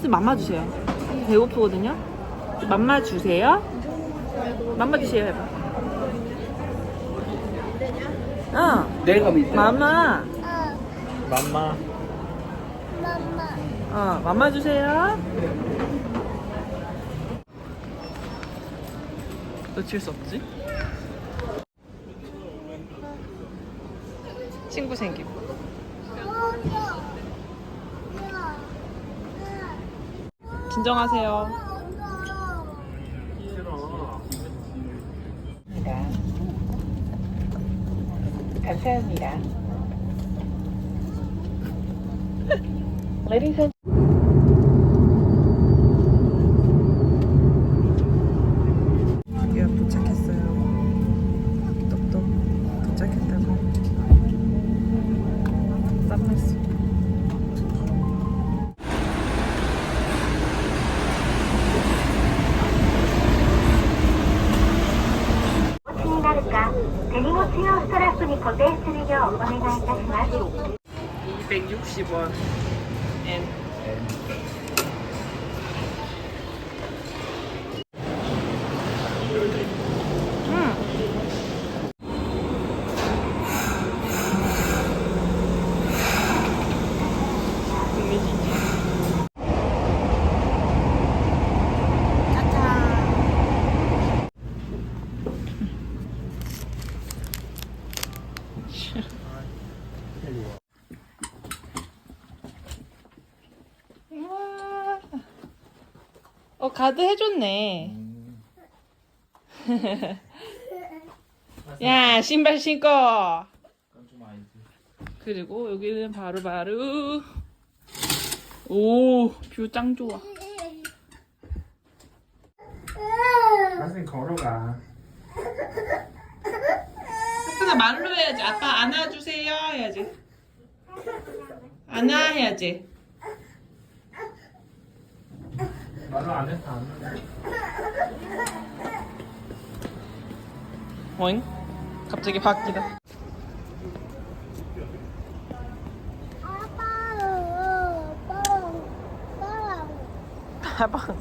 한스 맘마 주세요. 배고프거든요? 맘마 주세요? 맘마 주세요 해봐. 어, 내려가면 있다. 맘마. 맘마. 어, 맘마 주세요. 놓칠 수 없지? 친구 생김. 진정하세요. 감사합니다. Ladies big Yoshi one And, and 어 가드 해줬네. 야 신발 신고. 좀 아니지. 그리고 여기는 바로 바로 오뷰 짱 좋아. 선생님 걸어가. 하트가 말로 해야지. 아빠 안아주세요 해야지. 안아 해야지. 말로 안 해서 안 해. 어잉? 갑자기 바뀌다. 빠방.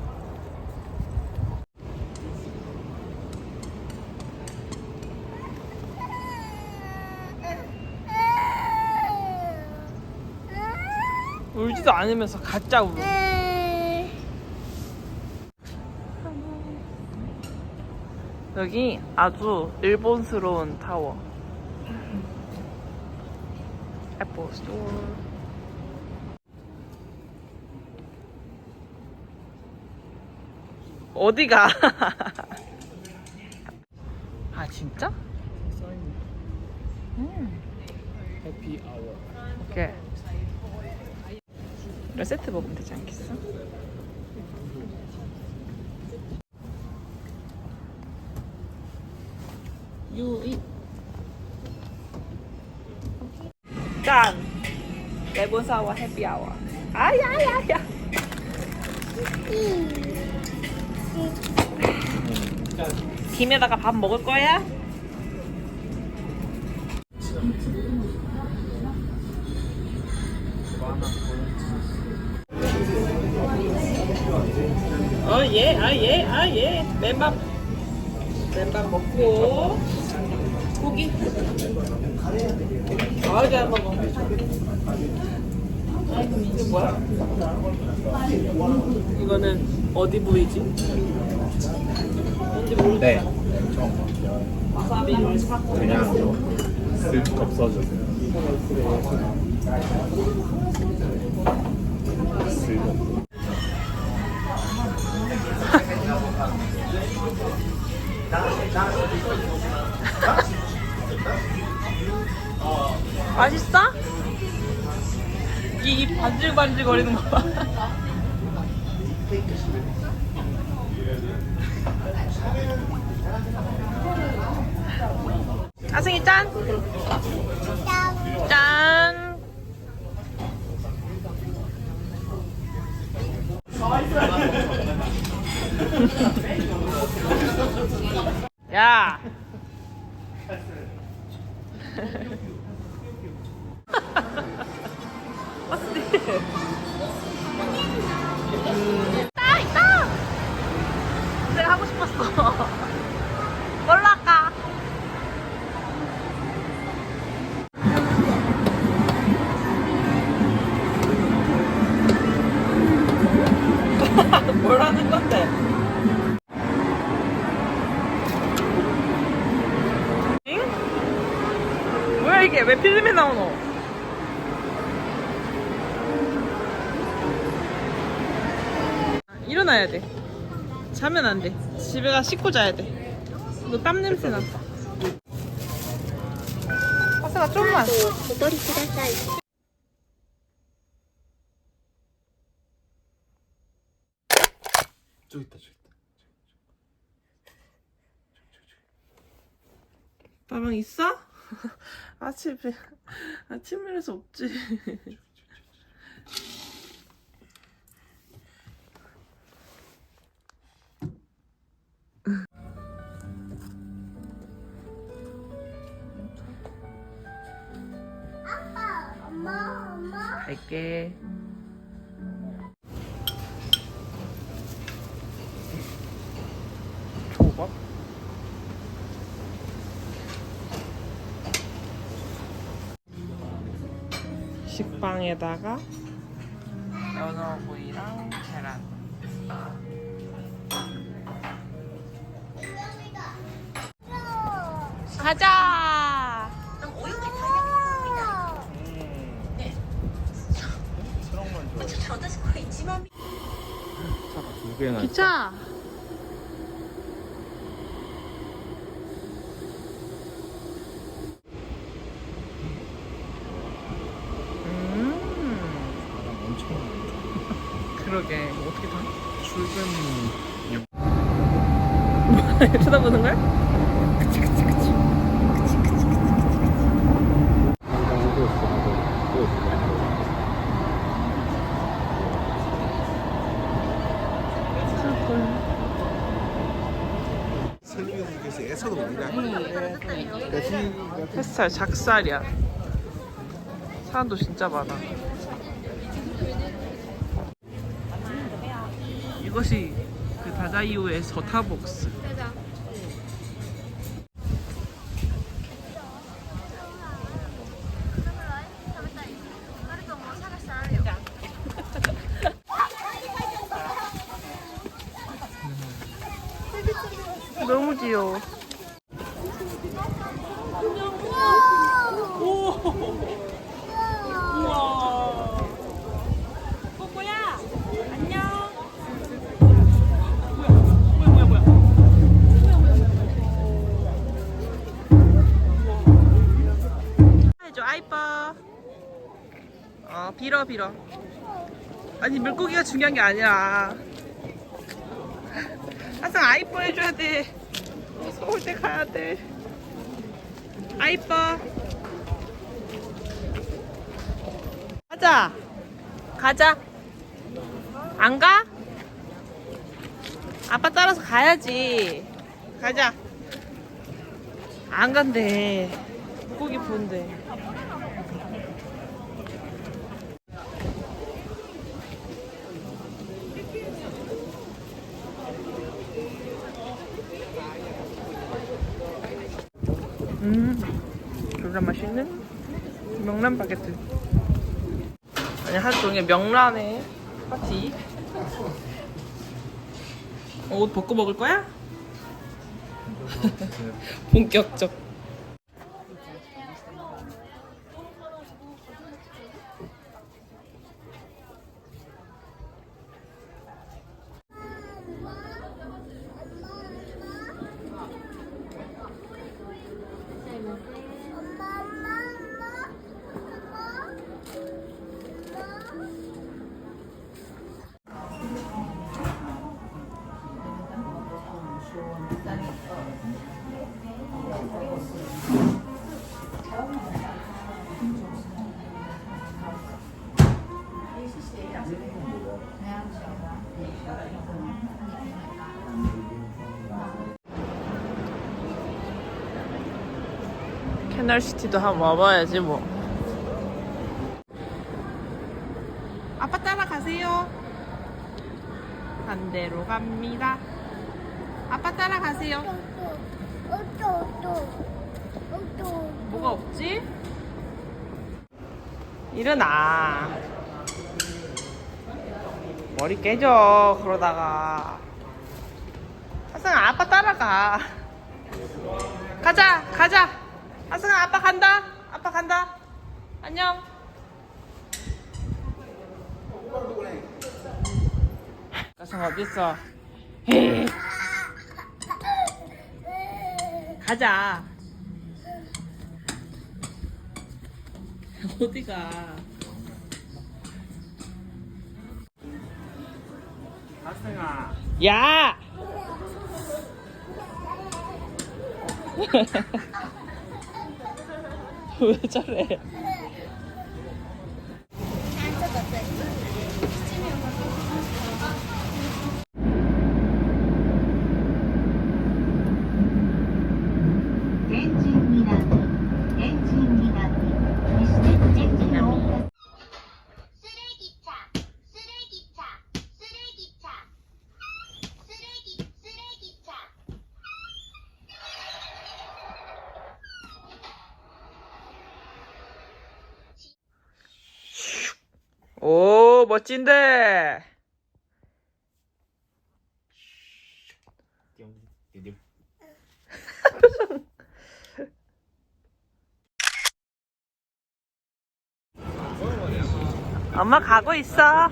울지도 않으면서 가짜 울어. 여기 아주 일본스러운 타워. 애플 스토어. 어디가? 아 진짜? 음. 해피 아워. 오케이. 이거 세트 먹으면 되지 않겠어? 유이 짠! 레몬사와 해피 아워 아야야야 김에다가 밥 먹을 거야? 어, 예, 아, 예, 아, 예. 맨밥 먹고, 고기. 아, 잘 먹어. 이게 뭐야? 이거는 어디 부위지? 뭔지 모르겠어. 네. 샀고. 그냥 쓱 없어졌어요. 쓱. 맛있어? 이 입 반질반질 거리는 거 봐. 아승이 짠! 짠! 뭘 하는 건데? 잉? 뭐야 이게 왜 필름에 나오노? 일어나야 돼. 자면 안 돼. 집에 가 씻고 자야 돼. 너 땀 냄새 나. 파스가 좀만. お取りください 저기 있다 저기 있다 빠방 있어? 아침에 아침이라서 없지. 엄마 엄마 갈게. 식빵에다가 연어구이랑 계란. 가자! 기차! 출근 쳐다보는 거야? 그치 그치 그치. 하고 있어 하고 있어 설명해서 먹는다. 햇살 작살이야. 사람도 진짜 많아. 이것이 그 다자이오의 서타복스. 어 빌어 빌어. 아니 물고기가 중요한 게 아니라 항상 아이뻐 해줘야 돼. 서울 때 가야 돼. 아이뻐. 가자. 가자. 안 가? 아빠 따라서 가야지. 가자. 안 간대. 물고기 본대. 음, 졸라 맛있는 명란 바게트. 아니 하루 종일 명란에 파티. 어, 옷 벗고 먹을 거야? 본격적. 캐널시티도 한번 와봐야지 뭐. 아빠 따라가세요. 반대로 갑니다. 아빠 따라가세요. 뭐가 없지? 일어나. 머리 깨져, 그러다가. 하승아, 아빠 따라가. 가자, 가자. 하승아, 아빠 간다. 아빠 간다. 안녕. 하승 어딨어? 에이. 가자. 어디가? 하승아. 야! 왜 저래? 쓰레기차 쓰레기차 쓰레기차 쓰레기 쓰레기차 오, 멋진데. 엄마 가고 있어.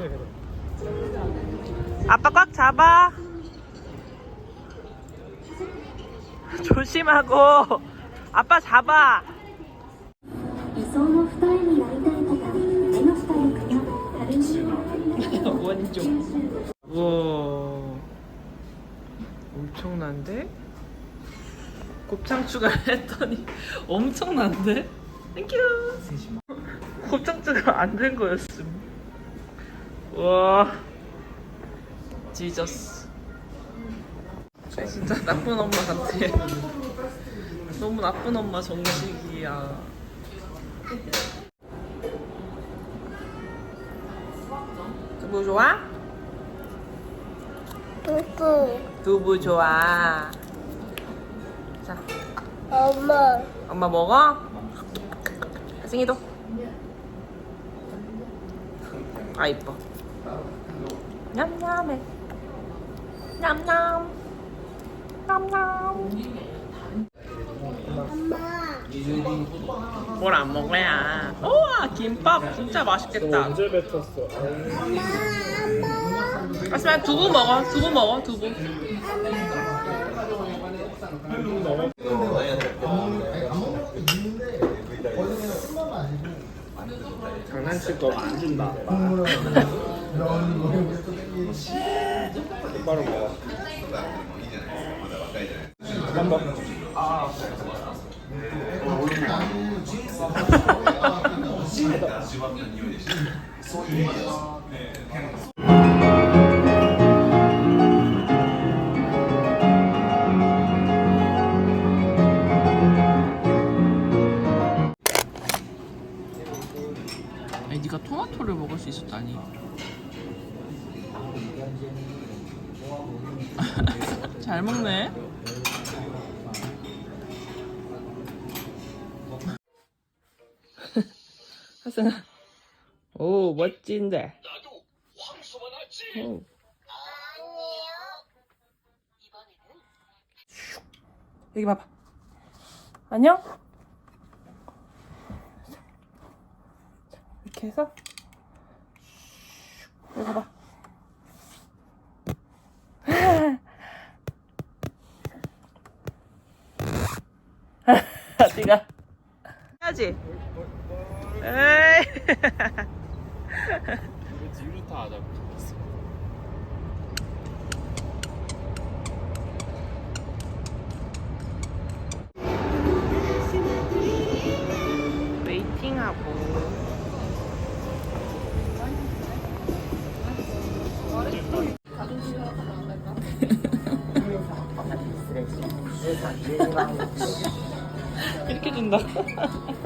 아빠 꽉 잡아. 조심하고. 아빠 잡아. 안쪽 우와. 엄청난데? 곱창 추가를 했더니 엄청난데? 땡큐 곱창 추가 안 된 거였음. 와. 지저스 진짜 나쁜 엄마 같아. 너무 나쁜 엄마 정식이야. 두부 좋아? 두부 두부 좋아. 자, 엄마 엄마 먹어? 승희도. 아 이뻐. 냠냠해. 냠냠. 냠냠. 뭘안 먹어야. 우와 김밥 진짜 맛있겠다. 언제 뱉었어? 하지만 두부 먹어. 두부 먹어. 두부. 장난칠 거면 안 준다. 똑바로 먹어. 한 번 아니 네가 토마토를 먹을 수 있었다니. 잘 먹네. 하승아. 오 멋진데. 오. 여기 봐봐. 안녕? 이렇게 해서 여기 봐봐. 네가 해야지. 에이. 뒤로 타 하자. 웨이팅하고. 이렇게 준다.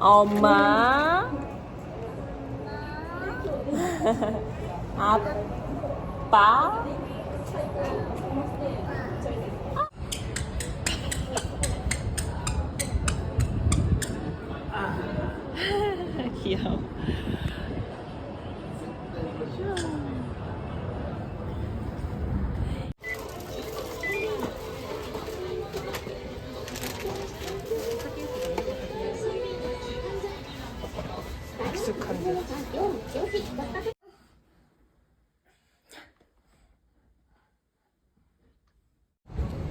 엄마. 아빠. 귀여워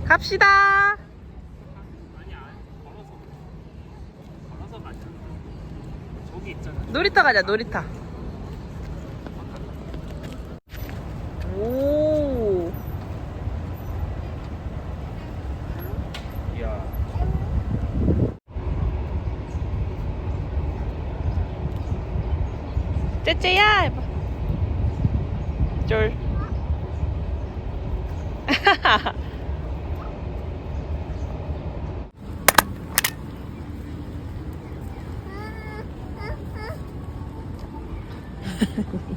갑시다. 놀이터 가자, 놀이터. 쯔쯔야! 해봐 쫄.